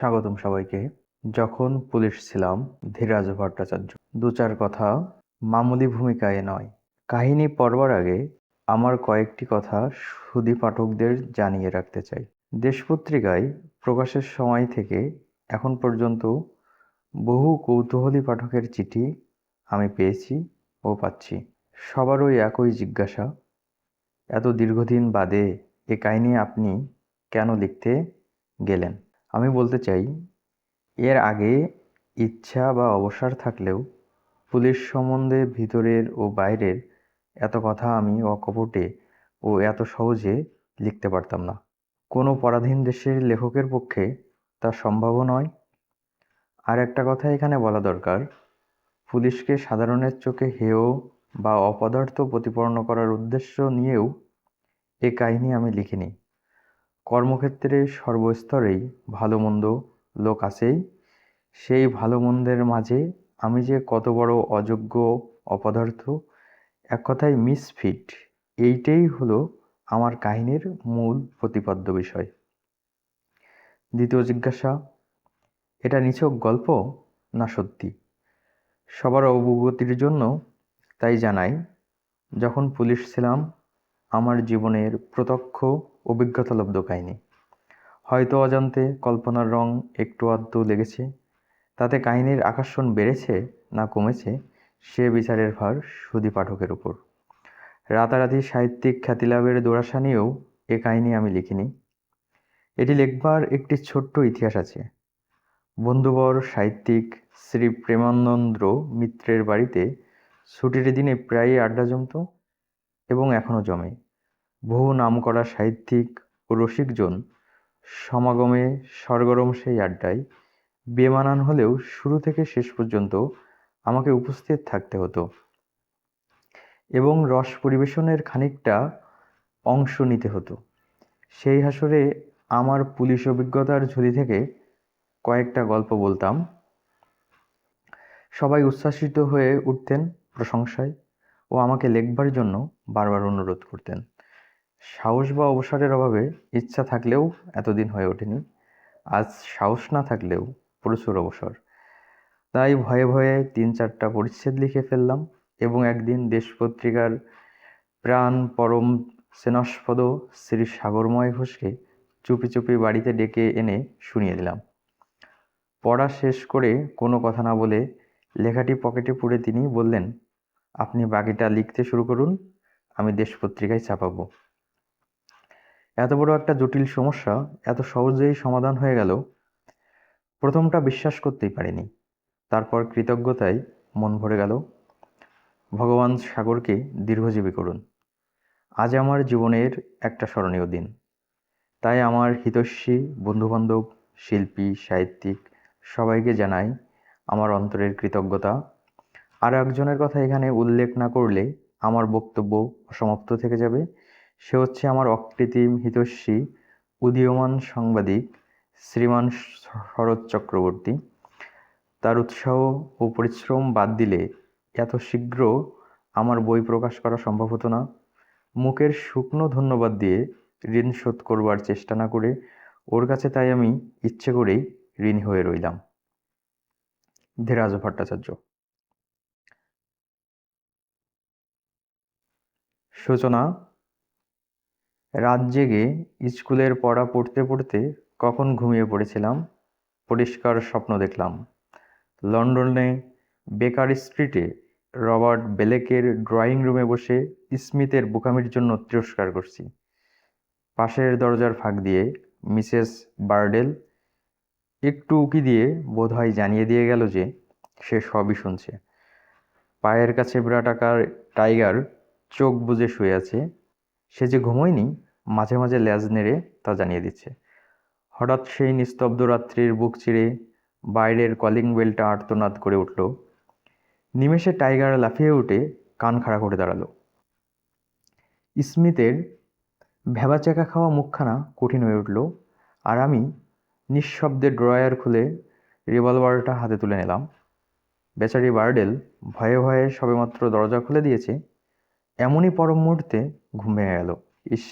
স্বাগতম সবাইকে। যখন পুলিশ ছিলাম, ধীরাজ ভট্টাচার্য। দু চার কথা মামুলি ভূমিকায় নয়। কাহিনী পড়বার আগে আমার কয়েকটি কথা সুধী পাঠকদের জানিয়ে রাখতে চাই। দেশ পত্রিকায় প্রকাশের সময় থেকে এখন পর্যন্ত বহু কৌতূহলী পাঠকের চিঠি আমি পেয়েছি ও পাচ্ছি। সবারই একই জিজ্ঞাসা, এত দীর্ঘদিন বাদে এ কাহিনী আপনি কেন লিখতে গেলেন? আমি বলতে চাই, এর আগে ইচ্ছা বা অবসর থাকলেও পুলিশ সম্বন্ধে ভিতরের ও বাইরের এত কথা আমি অকপটে ও এত সহজে লিখতে পারতাম না। কোনো পরাধীন দেশের লেখকের পক্ষে তা সম্ভবও নয়। আর একটা কথা এখানে বলা দরকার, পুলিশকে সাধারণের চোখে হেয় বা অপদার্থ প্রতিপন্ন করার উদ্দেশ্য নিয়েও এ কাহিনী আমি লিখিনি। কর্মক্ষেত্রে সর্বস্তরেই ভালো মন্দ লোক আছেই। সেই ভালো মন্দের মাঝে আমি যে কত বড় অযোগ্য অপদার্থ, এক কথায় মিসফিট এইটাই হলো আমার কাহিনীর মূল প্রতিপাদ্য বিষয়। দ্বিতীয় জিজ্ঞাসা, এটা নিছক গল্প না সত্যি? সবার অবগতির জন্য তাই জানাই, যখন পুলিশ ছিলাম, আমার জীবনের প্রত্যক্ষ অভিজ্ঞতালব্ধ কাহিনী। হয়তো অজান্তে কল্পনার রং একটু আধটু লেগেছে, তাতে কাহিনীর আকর্ষণ বেড়েছে না কমেছে সে বিচারের ভার সুধী পাঠকের উপর। রাতারাতি সাহিত্যিক খ্যাতিলাভের দোড়াশা নিয়েও এ কাহিনী আমি লিখিনি। এটি লেখবার একটি ছোট্ট ইতিহাস আছে। বন্ধুবর, সাহিত্যিক শ্রী প্রেমানন্দ মিত্রের বাড়িতে ছুটির দিনে প্রায়ই আড্ডা জমত এবং এখনও জমে। বহু নামকরা সাহিত্যিক ও রসিকজন সমাগমে সরগরম সেই আড্ডায় বেমানান হলেও শুরু থেকে শেষ পর্যন্ত আমাকে উপস্থিত থাকতে হতো এবং রস পরিবেশনের খানিকটা অংশ নিতে হতো। সেই হাসরে আমার পুলিশ অভিজ্ঞতার ঝুলি থেকে কয়েকটা গল্প বলতাম। সবাই উচ্ছ্বাসিত হয়ে উঠতেন প্রশংসায় ও আমাকে লেখবার জন্য বারবার অনুরোধ করতেন। সাহস বা অবসরের অভাবে ইচ্ছা থাকলেও এতদিন হয়ে ওঠেনি। আজ সাহস না থাকলেও প্রচুর অবসর। তাই ভয়ে ভয়ে তিন চারটা পরিচ্ছেদ লিখে ফেললাম এবং একদিন দেশ পত্রিকার প্রাণ পরম সেনস্পদ শ্রী সাগরময় ঘোষকে চুপি চুপি বাড়িতে ডেকে এনে শুনিয়ে দিলাম। পড়া শেষ করে কোনো কথা না বলে লেখাটি পকেটে পুরে তিনি বললেন, আপনি বাকিটা লিখতে শুরু করুন, আমি দেশ পত্রিকায় ছাপাবো। এত বড় একটা জটিল সমস্যা এত সহজেই সমাধান হয়ে গেল, প্রথমটা বিশ্বাস করতেই পারিনি। তারপর কৃতজ্ঞতায় মন ভরে গেল, ভগবান সাগরকে দীর্ঘজীবী করুন। আজ আমার জীবনের একটা স্মরণীয় দিন। তাই আমার হিতৈষী বন্ধুবান্ধব, শিল্পী, সাহিত্যিক সবাইকে জানাই আমার অন্তরের কৃতজ্ঞতা। আর একজনের কথা এখানে উল্লেখ না করলে আমার বক্তব্য অসমাপ্ত থেকে যাবে। সে হচ্ছে আমার অকৃত্রিম হিতৈষী, উদীয়মান সাংবাদিক শ্রীমান শরৎ চক্রবর্তী। তার উৎসাহ ও পরিশ্রম বাদ দিলে এত শীঘ্র আমার বই প্রকাশ করা সম্ভব হতো না। মুখের শুকনো ধন্যবাদ দিয়ে ঋণ শোধ করবার চেষ্টা না করে ওর কাছে তাই আমি ইচ্ছে করেই ঋণী হয়ে রইলাম। ধীরাজ ভট্টাচার্য। সূচনা রাত জেগে স্কুলের পড়া পড়তে পড়তে কখন ঘুমিয়ে পড়েছিলাম, পরিষ্কার স্বপ্ন দেখলাম। লন্ডনে বেকার স্ট্রিটে রবার্ট বেলেকের ড্রয়িং রুমে বসে স্মিথের বোকামির জন্য তিরস্কার করছি। পাশের দরজার ফাঁক দিয়ে মিসেস বার্ডেল একটু উকি দিয়ে বোধহয় জানিয়ে দিয়ে গেল যে সে সবই শুনছে। পায়ের কাছে বিরাট আকার টাইগার চোখ বুজে শুয়ে আছে সে যে ঘুমোয়নি, মাঝে মাঝে ল্যাজ নেড়ে তা জানিয়ে দিচ্ছে। হঠাৎ সেই নিস্তব্ধ রাত্রির বুক চিরে বাইরের কলিং বেলটা আর্তনাদ করে উঠল। নিমেষে টাইগার লাফিয়ে উঠে কান খাড়া করে দাঁড়াল। স্মিথের ভেবাচাকা খাওয়া মুখখানা কঠিন হয়ে উঠল আর আমি নিঃশব্দে ড্রয়ার খুলে রিভলভারটা হাতে তুলে নিলাম। বেচারি বার্ডেল ভয়ে ভয়ে সবেমাত্র দরজা খুলে দিয়েছে। এমনই পরম মুহূর্তে ঘুম ভেঙে গেল ইস।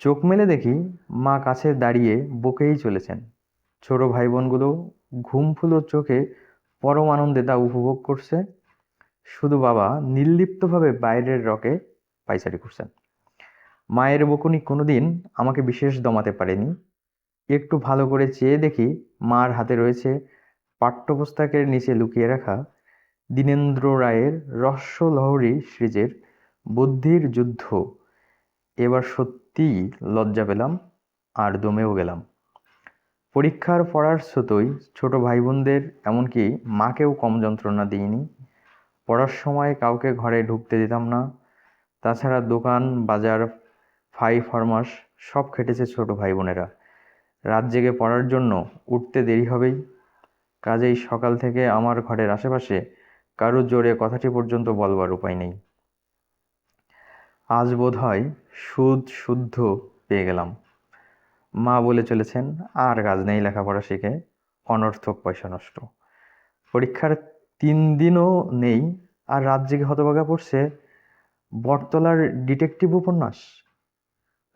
চোখ মেলে দেখি মা কাছে দাঁড়িয়ে বকেই চলেছেন। ছোট ভাই বোনগুলো ঘুম ফুলো চোখে পরম আনন্দে তা উপভোগ করছে। শুধু বাবা নির্লিপ্তভাবে বাইরের রকে পাইচারি করছেন। মায়ের বকুনি কোনোদিন আমাকে বিশেষ দমাতে পারেনি। একটু ভালো করে চেয়ে দেখি মার হাতে রয়েছে পাঠ্যপুস্তকের নিচে লুকিয়ে রাখা দীনেন্দ্র রায়ের রস্যলহরী সিরিজের বুদ্ধির যুদ্ধ। এবার সত্যিই লজ্জা পেলাম আর দমেও গেলাম। পরীক্ষার পড়ার স্রোতই ছোট ভাই বোনদের এমনকি মাকেও কম যন্ত্রণা দিইনি। পড়ার সময় কাউকে ঘরে ঢুকতে দিতাম না। তাছাড়া দোকান, বাজার, ফাই ফার্মাস সব খেটেছে ছোট ভাই বোনেরা রাত জেগে পড়ার জন্য উঠতে দেরি হবেই। কাজেই সকাল থেকে আমার ঘরের আশেপাশে কারও জোরে কথাটি পর্যন্ত বলবার উপায় নেই। আজ বোধ হয় সুদ শুদ্ধ পেয়ে গেলাম। মা বলে চলেছেন, আর কাজ নেই লেখাপড়া শিখে, অনর্থক পয়সা নষ্ট। পরীক্ষার তিন দিনও নেই, আর রাত জেগে হতবাগা পড়ছে বটতলার ডিটেকটিভ উপন্যাস।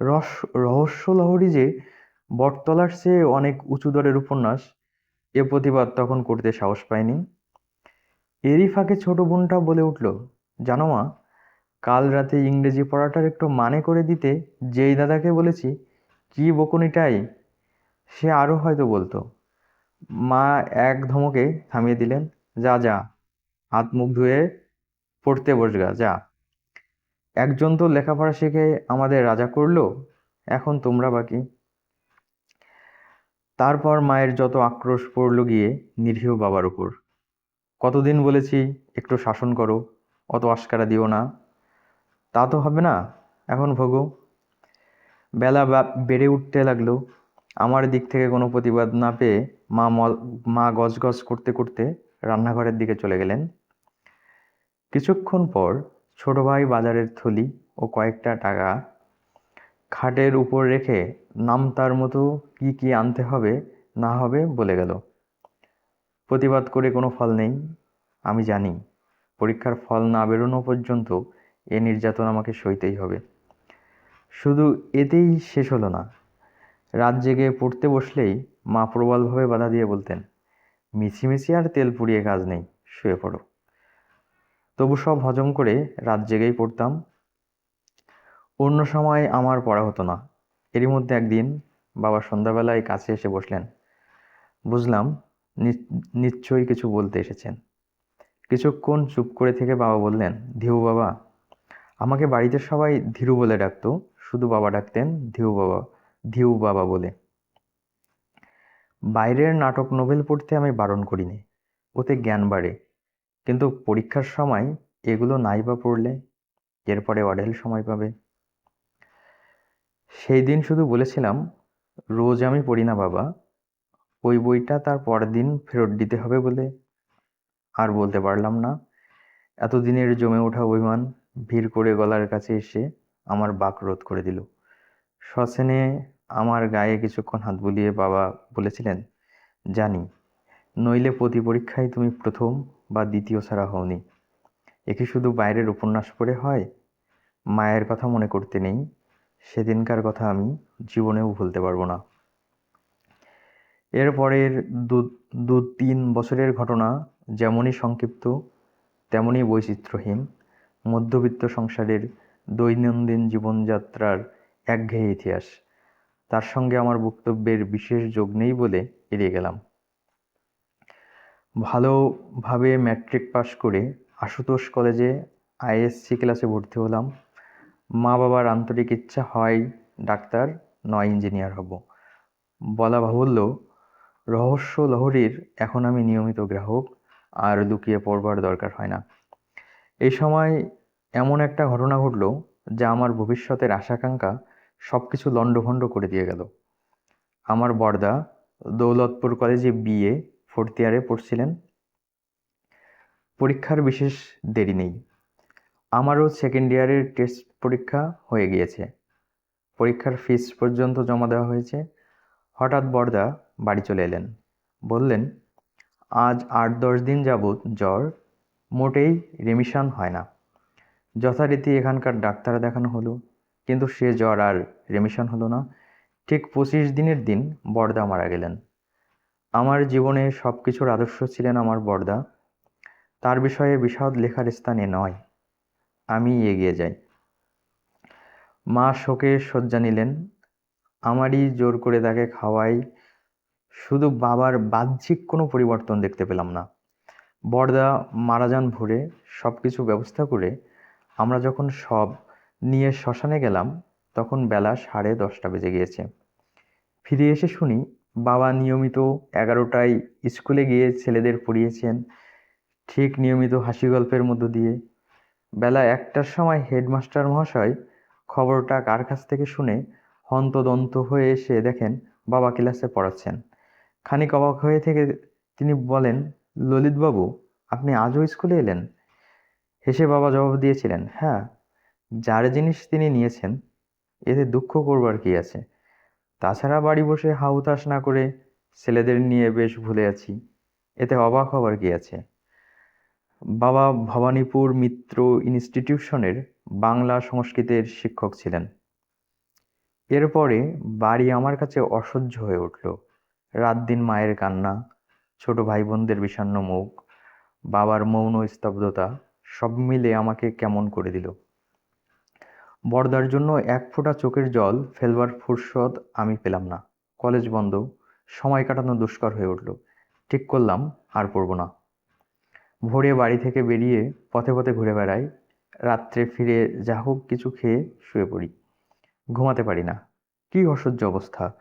রস, রহস্য লহরী যে বটতলার চেয়ে অনেক উঁচু দরের উপন্যাস, এ প্রতিবাদ তখন করতে সাহস পায়নি এরই ফাঁকে ছোট বোনটা বলে উঠল, জানো মা, কাল রাতে ইংরেজি পড়াটার একটু মানে করে দিতে যেই দাদাকে বলেছি, কি বকুনিটাই, সে আরও হয়তো বলতো। মা এক ধমকে থামিয়ে দিলেন, যা যা, হাত মুখ ধুয়ে পড়তে বসগা যা। একজন তো লেখাপড়া শিখে আমাদের রাজা করল, এখন তোমরা বাকি। তারপর মায়ের যত আক্রোশ পড়ল গিয়ে নিরীহ বাবার উপর। কতদিন বলেছি, একটু শাসন করো, অত আস্কারা দিও না। তা তো হবে না, এখন ভোগো। বেলা বেড়ে উঠতে লাগল। আমার দিক থেকে কোনো প্রতিবাদ না পেয়ে মা মা গজগজ করতে করতে রান্নাঘরের দিকে চলে গেলেন। কিছুক্ষণ পর ছোট ভাই বাজারের থলি ও কয়েকটা টাকা খাটের উপর রেখে, নাম তার মতো কি কি আনতে হবে, না হবে বলে গেল। প্রতিবাদ করে কোনো ফল নেই, আমি জানি। পরীক্ষার ফল না বেরোনো পর্যন্ত এ নির্যাতন আমাকে সইতেই হবে। শুধু এতেই শেষ হলো না, রাত জেগে পড়তে বসলেই মা প্রবলভাবে বাধা দিয়ে বলতেন মিছিমিছি আর তেল পুড়িয়ে কাজ নেই, শুয়ে পড়ো। তবু সব হজম করে রাত জেগেই পড়তাম। অন্য সময় আমার পড়া হতো না। এরই মধ্যে একদিন বাবা সন্ধ্যাবেলায় কাছে এসে বসলেন, বুঝলাম নিশ্চয়ই কিছু বলতে এসেছেন। কিছুক্ষণ চুপ করে থেকে বাবা বললেন ধিউ বাবা, আমাকে বাড়িতে সবাই ধীরু বলে ডাকতো, শুধু বাবা ডাকতেন ধিউ বাবা ধিউ বাবা বলে। বাইরের নাটক নোবেল পড়তে আমি বারণ করিনি, ওতে জ্ঞান বাড়ে, কিন্তু পরীক্ষার সময় এগুলো নাই বা পড়লে এরপরে অঢেল সময় পাবে। সেই দিন শুধু বলেছিলাম, রোজ আমি পড়ি না বাবা ওই বইটা তার পরের দিন ফেরত দিতে হবে বলে আর বলতে পারলাম না। এতদিনের জমে ওঠা অভিমান ভিড় করে গলার কাছে এসে আমার বাক রোধ করে দিল। সসেনে আমার গায়ে কিছুক্ষণ হাত বুলিয়ে বাবা বলেছিলেন, জানি, নইলে প্রতি পরীক্ষায় তুমি প্রথম বা দ্বিতীয় ছাড়া হওনি। একে শুধু বাইরের উপন্যাস পড়ে হয়? মায়ের কথা মনে করতে নেই। সেদিনকার কথা আমি জীবনেও ভুলতে পারব না। এরপরের দু দু তিন বছরের ঘটনা যেমনই সংক্ষিপ্ত, তেমনই বৈচিত্র্যহীন। মধ্যবিত্ত সংসারের দৈনন্দিন জীবনযাত্রার একঘেয়ে ইতিহাস। তার সঙ্গে আমার বক্তব্যের বিশেষ যোগ নেই বলে এড়িয়ে গেলাম। ভালোভাবে ম্যাট্রিক পাশ করে আশুতোষ কলেজে আইএসসি ক্লাসে ভর্তি হলাম। মা বাবার আন্তরিক ইচ্ছা হয় ডাক্তার, নয় ইঞ্জিনিয়ার হব। বলা বাহুল্য রহস্য লহরীর এখন আমি নিয়মিত গ্রাহক, আর লুকিয়ে পড়বার দরকার হয় না। এই সময় এমন একটা ঘটনা ঘটল যা আমার ভবিষ্যতের আশাকাঙ্ক্ষা সব কিছু লণ্ডভণ্ড করে দিয়ে গেল। আমার বর্দা দৌলতপুর কলেজে বিএ ফোর্থ ইয়ারে পড়ছিলেন। পরীক্ষার বিশেষ দেরি নেই। আমারও সেকেন্ড ইয়ারের টেস্ট পরীক্ষা হয়ে গিয়েছে। পরীক্ষার ফিস পর্যন্ত জমা দেওয়া হয়েছে। হঠাৎ বর্দা বাড়ি চলে এলেন। বললেন, আজ আট দশ দিন যাবৎ জ্বর, মোটেই রেমিশন হয় না। যথারীতি এখানকার ডাক্তার দেখানো হলো, কিন্তু সে জ্বর আর রেমিশন হলো না। ঠিক পঁচিশ দিনের দিন বড়দা মারা গেলেন। আমার জীবনে সব কিছুর আদর্শ ছিলেন আমার বড়দা। তার বিষয়ে বিশদ লেখার স্থানে নয়। আমি এগিয়ে যাই। মা শোকে শয্যা নিলেন। আমারই জোর করে তাকে খাওয়াই শুধু বাবার বাহ্যিক কোনো পরিবর্তন দেখতে পেলাম না। বড়দা মারা যান ভোরে সব কিছু ব্যবস্থা করে আমরা যখন সব নিয়ে শ্মশানে গেলাম, তখন বেলা সাড়ে দশটা বেজে গিয়েছে। ফিরে এসে শুনি বাবা নিয়মিত এগারোটায় স্কুলে গিয়ে ছেলেদের পড়িয়েছেন, ঠিক নিয়মিত হাসি গল্পের মধ্য দিয়ে। বেলা একটার সময় হেডমাস্টার মহাশয় খবরটা কার কাছ থেকে শুনে হন্তদন্ত হয়ে এসে দেখেন বাবা ক্লাসে পড়াচ্ছেন। খানিক অবাক হয়ে থেকে তিনি বলেন, ললিতবাবু, আপনি আজও স্কুলে এলেন? হেসে বাবা জবাব দিয়েছিলেন হ্যাঁ যার জিনিস তিনি নিয়েছেন, এতে দুঃখ করবার কি আছে? তাছাড়া বাড়ি বসে হাউতাস না করে ছেলেদের নিয়ে বেশ ভুলে আছি, এতে অবাক হবার কি আছে? বাবা ভবানীপুর মিত্র ইনস্টিটিউশনের বাংলা সংস্কৃতের শিক্ষক ছিলেন। এরপরে বাড়ি আমার কাছে অসহ্য হয়ে উঠল। রাত দিন মায়ের কান্না, ছোট ভাই বোনদের বিষণ্ণ মুখ, বাবার মৌন স্তব্ধতা, সব মিলে আমাকে কেমন করে দিল। বর্দার জন্য এক ফোঁটা চোখের জল ফেলবার ফুরসত আমি পেলাম না। কলেজ বন্ধ, সময় কাটানো দুষ্কর হয়ে উঠল। ঠিক করলাম, আর পড়ব না। ভোরে বাড়ি থেকে বেরিয়ে পথে পথে ঘুরে বেড়াই, রাত্রে ফিরে যা হোক কিছু খেয়ে শুয়ে পড়ি। ঘুমাতে পারি না। কী অসহ্য অবস্থা।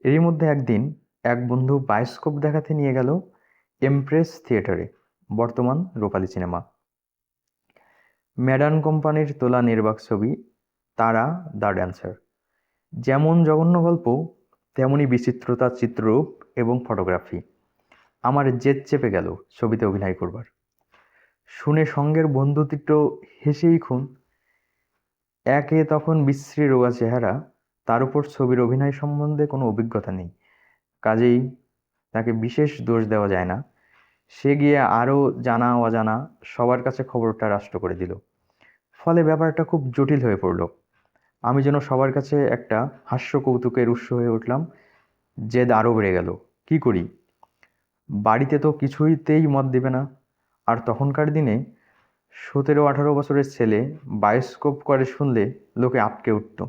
এরই মধ্যে একদিন এক বন্ধু বায়োস্কোপ দেখাতে নিয়ে গেল এমপ্রেস থিয়েটারে, বর্তমান রূপালী সিনেমা। ম্যাডান কোম্পানির তোলা নির্বাক ছবি, তারা দ্য ড্যান্সার। যেমন জঘন্য গল্প তেমনই বিচিত্রতা, চিত্ররূপ এবং ফটোগ্রাফি। আমার জেদ চেপে গেল ছবিতে অভিনয় করবার। শুনে সঙ্গের বন্ধুতিত্ব হেসেই খুন। একে তখন বিশ্রী রোগা চেহারা, তার উপর ছবির অভিনয় সম্বন্ধে কোনো অভিজ্ঞতা নেই। কাজেই তাকে বিশেষ দোষ দেওয়া যায় না। সে গিয়ে আরও জানা অজানা সবার কাছে খবরটা রাষ্ট্র করে দিল। ফলে ব্যাপারটা খুব জটিল হয়ে পড়ল। আমি যেন সবার কাছে একটা হাস্য কৌতুকের উৎস হয়ে উঠলাম। জেদ আরও বেড়ে গেল। কি করি? বাড়িতে তো কিছুইতেই মত দেবে না। আর তখনকার দিনে সতেরো আঠারো বছরের ছেলে বায়োস্কোপ করে শুনলে লোকে আটকে উঠত।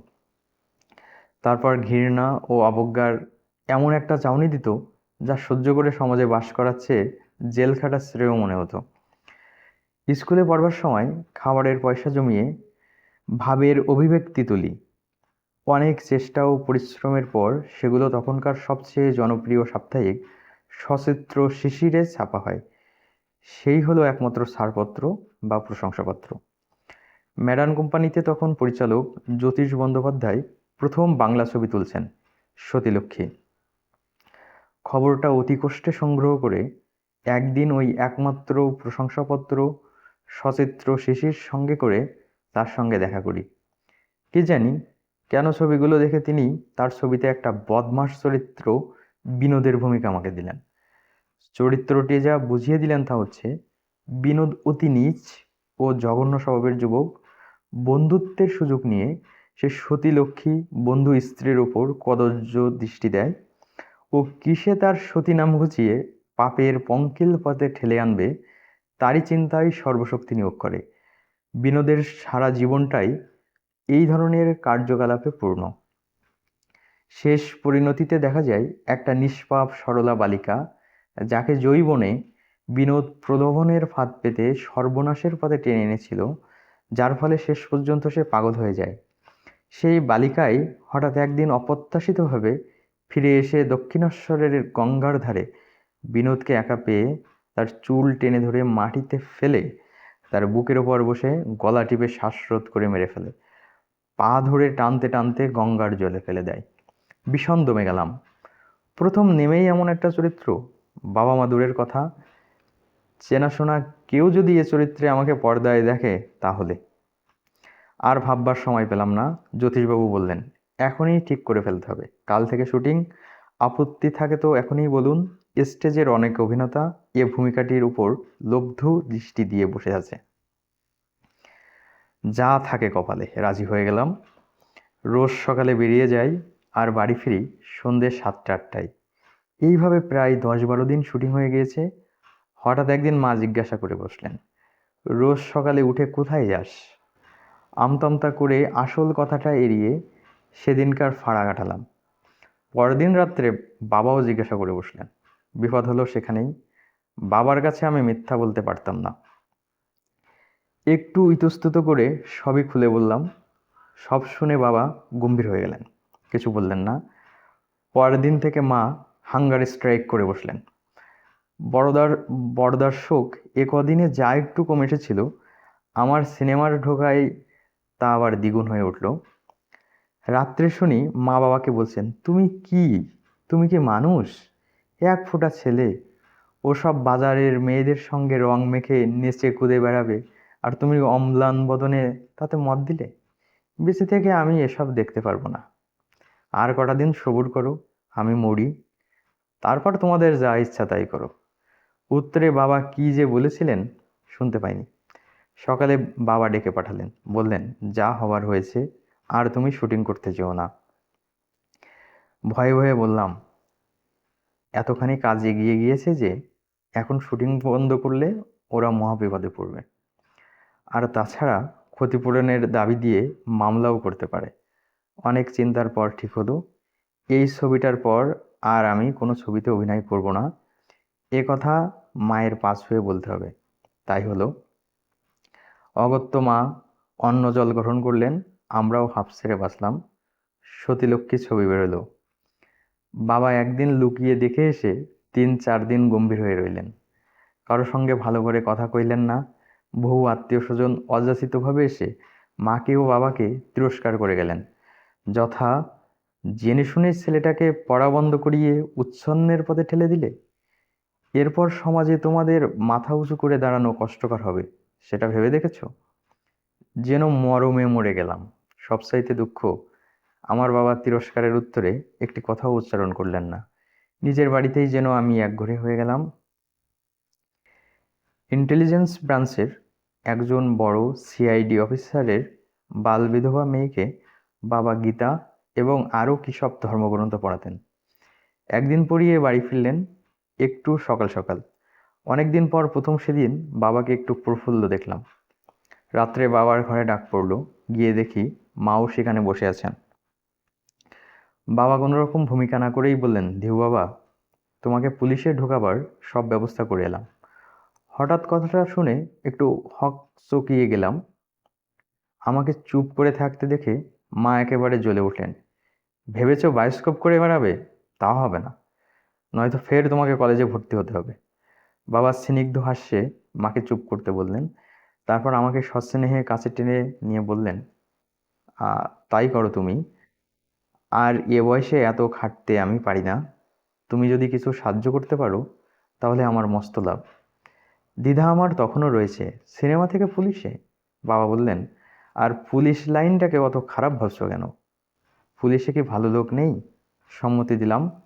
তারপর ঘৃণা ও অবজ্ঞার এমন একটা চাউনি দিত যা সহ্য করে সমাজে বাস করার চেয়ে জেল খাটা শ্রেয় মনে হতো। স্কুলে পড়বার সময় খাবারের পয়সা জমিয়ে ভাবের অভিব্যক্তি তুলি। অনেক চেষ্টা ও পরিশ্রমের পর সেগুলো তখনকার সবচেয়ে জনপ্রিয় সাপ্তাহিক সচিত্র শিশিরে ছাপা হয়। সেই হলো একমাত্র ছাড়পত্র বা প্রশংসাপত্র। ম্যাডান কোম্পানিতে তখন পরিচালক জ্যোতিষ বন্দ্যোপাধ্যায় প্রথম বাংলা ছবি তুলছেন সতীলক্ষ্মী। খবরটা অতি কষ্টে সংগ্রহ করে একদিন ওই একমাত্র প্রশংসাপত্র সচিত্র শিশির সঙ্গে করে তার সঙ্গে দেখা করি। কি জানি কেন ছবিগুলো দেখে তিনি তার ছবিতে একটা বদমাস চরিত্র বিনোদের ভূমিকা আমাকে দিলেন। চরিত্রটি যা বুঝিয়ে দিলেন তা হচ্ছে বিনোদ অতি নীচ ও জঘন্য স্বভাবের যুবক। বন্ধুত্বের সুযোগ নিয়ে সে সতীলক্ষ্মী বন্ধু স্ত্রীর ওপর কদর্য দৃষ্টি দেয়। ও কিসে তার সতী নাম ঘুচিয়ে পাপের পঙ্কিল পথে ঠেলে আনবে, তারই চিন্তায় সর্বশক্তি নিয়োগ করে। বিনোদের সারা জীবনটাই এই ধরনের কার্যকলাপে পূর্ণ। শেষ পরিণতিতে দেখা যায়, একটা নিষ্পাপ সরলা বালিকা, যাকে জৈবনে বিনোদ প্রলোভনের ফাঁদ পেতে সর্বনাশের পথে টেনে এনেছিল, যার ফলে শেষ পর্যন্ত সে পাগল হয়ে যায়। সেই বালিকাই হঠাৎ একদিন অপ্রত্যাশিতভাবে ফিরে এসে দক্ষিণেশ্বরের গঙ্গার ধারে বিনোদকে একা পেয়ে তার চুল টেনে ধরে মাটিতে ফেলে তার বুকের ওপর বসে গলা টিপে শ্বাসরোধ করে মেরে ফেলে। পা ধরে টানতে টানতে গঙ্গার জলে ফেলে দেয়। ভীষণ দমে গেলাম। প্রথম নেমেই এমন একটা চরিত্র, বাবা মা দূরের কথা। চেনাশোনা কেউ যদি এ চরিত্রে আমাকে পর্দায় দেখে তাহলে। আর ভাববার সময় পেলাম না, জ্যোতিষবাবু বললেন এখনই ঠিক করে ফেলতে হবে। কাল থেকে শুটিং। আপত্তি থাকে তো এখনই বলুন। স্টেজের অনেক অভিনেতা এ ভূমিকাটির উপর লব্ধ দৃষ্টি দিয়ে বসে আছে। যা থাকে কপালে, রাজি হয়ে গেলাম। রোজ সকালে বেরিয়ে যাই আর বাড়ি ফিরি সন্ধ্যে সাতটা আটটায়। এইভাবে প্রায় দশ বারো দিন শুটিং হয়ে গিয়েছে। হঠাৎ একদিন মা জিজ্ঞাসা করে বসলেন, রোজ সকালে উঠে কোথায় যাস? আমতামতা করে আসল কথাটা এড়িয়ে সেদিনকার ফাড়া কাটালাম। পরদিন রাত্রে বাবাও জিজ্ঞাসা করে বসলেন। বিপদ হলো সেখানেই। বাবার কাছে আমি মিথ্যা বলতে পারতাম না। একটু ইতস্তত করে সবই খুলে বললাম। সব শুনে বাবা গম্ভীর হয়ে গেলেন। কিছু বললেন না। পরের দিন থেকে মা হাঙ্গার স্ট্রাইক করে বসলেন। বড়দার বড়দার শোক এ কদিনে যা একটু কমে এসেছিল আমার সিনেমার ঢোকায় তা আবার দ্বিগুণ হয়ে উঠল। রাত্রে শুনি মা বাবাকে বলছেন, তুমি কি? তুমি কি মানুষ? এক ফোঁটা ছেলে। ওসব বাজারের মেয়েদের সঙ্গে রং মেখে নেচে কুদে বেড়াবে। আর তুমি অম্লান বদনে তাতে মত দিলে? বেঁচে থেকে আমি এসব দেখতে পারব না। আর কটা দিন সবুর করো, আমি মরি। তারপর তোমাদের যা ইচ্ছা তাই করো। উত্তরে বাবা কি যে বলেছিলেন শুনতে পাইনি। সকালে বাবা ডেকে পাঠালেন, বললেন, যা হবার হয়েছে আর তুমি শুটিং করতে যেও না। ভয়ে ভয়ে বললাম, এতখানি কাজ এগিয়ে গিয়েছে যে এখন শুটিং বন্ধ করলে ওরা মহাবিপদে পড়বে। আর তাছাড়া ক্ষতিপূরণের দাবি দিয়ে মামলাও করতে পারে। অনেক চিন্তার পর ঠিক হলো। এই ছবিটার পর আর আমি কোনো ছবিতে অভিনয় করব না। এ কথা মায়ের পাশ হয়ে বলতে হবে। তাই হলো। অগত্য মা অন্ন জল গ্রহণ করলেন। আমরাও হাফ ছেড়ে বাঁচলাম। সতীলক্ষ্মী ছবি বেরোলো। বাবা একদিন লুকিয়ে দেখে এসে তিন চার দিন গম্ভীর হয়ে রইলেন। কারও সঙ্গে ভালো করে কথা কইলেন না। বহু আত্মীয় স্বজন অযাচিতভাবে এসে মাকে ও বাবাকে তিরস্কার করে গেলেন। যথা জেনে শুনে ছেলেটাকে পড়া বন্ধ করিয়ে উচ্ছন্নের পথে ঠেলে দিলে? এরপর সমাজে তোমাদের মাথা উঁচু করে দাঁড়ানো কষ্টকর হবে, সেটা ভেবে দেখেছ? যেন মরমে মরে গেলাম। সবচাইতে দুঃখ, আমার বাবা তিরস্কারের উত্তরে একটি কথাও উচ্চারণ করলেন না। নিজের বাড়িতেই যেন আমি একঘরে হয়ে গেলাম। ইন্টেলিজেন্স ব্রাঞ্চের একজন বড় সিআইডি অফিসারের বাল বিধবা মেয়েকে বাবা গীতা এবং আরও কী সব ধর্মগ্রন্থ পড়াতেন। একদিন পড়িয়ে বাড়ি ফিরলেন একটু সকাল সকাল। অনেক দিন পর প্রথম সেদিন বাবাকে একটু প্রফুল্ল দেখলাম। রাত্রে বাবার ঘরে ডাক পড়ল, গিয়ে দেখি মাও সেখানে বসে আছেন। বাবা কোনো রকম ভূমিকা না করেই বললেন ধিউ বাবা তোমাকে পুলিশে ঢোকাবার সব ব্যবস্থা করে এলাম। হঠাৎ কথাটা শুনে একটু হক চকিয়ে গেলাম। আমাকে চুপ করে থাকতে দেখে মা একেবারে জ্বলে উঠলেন। ভেবেছো বায়োস্কোপ করে বেড়াবে? তা হবে না। নয়তো ফের তোমাকে কলেজে ভর্তি হতে হবে। বাবা স্নিগ্ধ হাস্যে মাকে চুপ করতে বললেন। তারপর আমাকে সস্নেহে কাছে টেনে নিয়ে বললেন "আ, তাই করো তুমি। আর এ বয়সে এত খাটতে আমি পারি না। তুমি যদি কিছু সাহায্য করতে পারো, তাহলে আমার মস্ত লাভ। দ্বিধা আমার তখনও রয়েছে, সিনেমা থেকে পুলিশে। বাবা বললেন, আর পুলিশ লাইনটাকে অত খারাপ ভাবছ কেন? পুলিশে কি ভালো লোক নেই? সম্মতি দিলাম।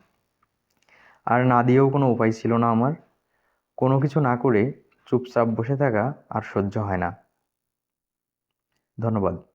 আর না দিয়েও কোনো উপায় ছিল না আমার। কোনো কিছু না করে চুপচাপ বসে থাকা আর সহ্য হয় না। ধন্যবাদ।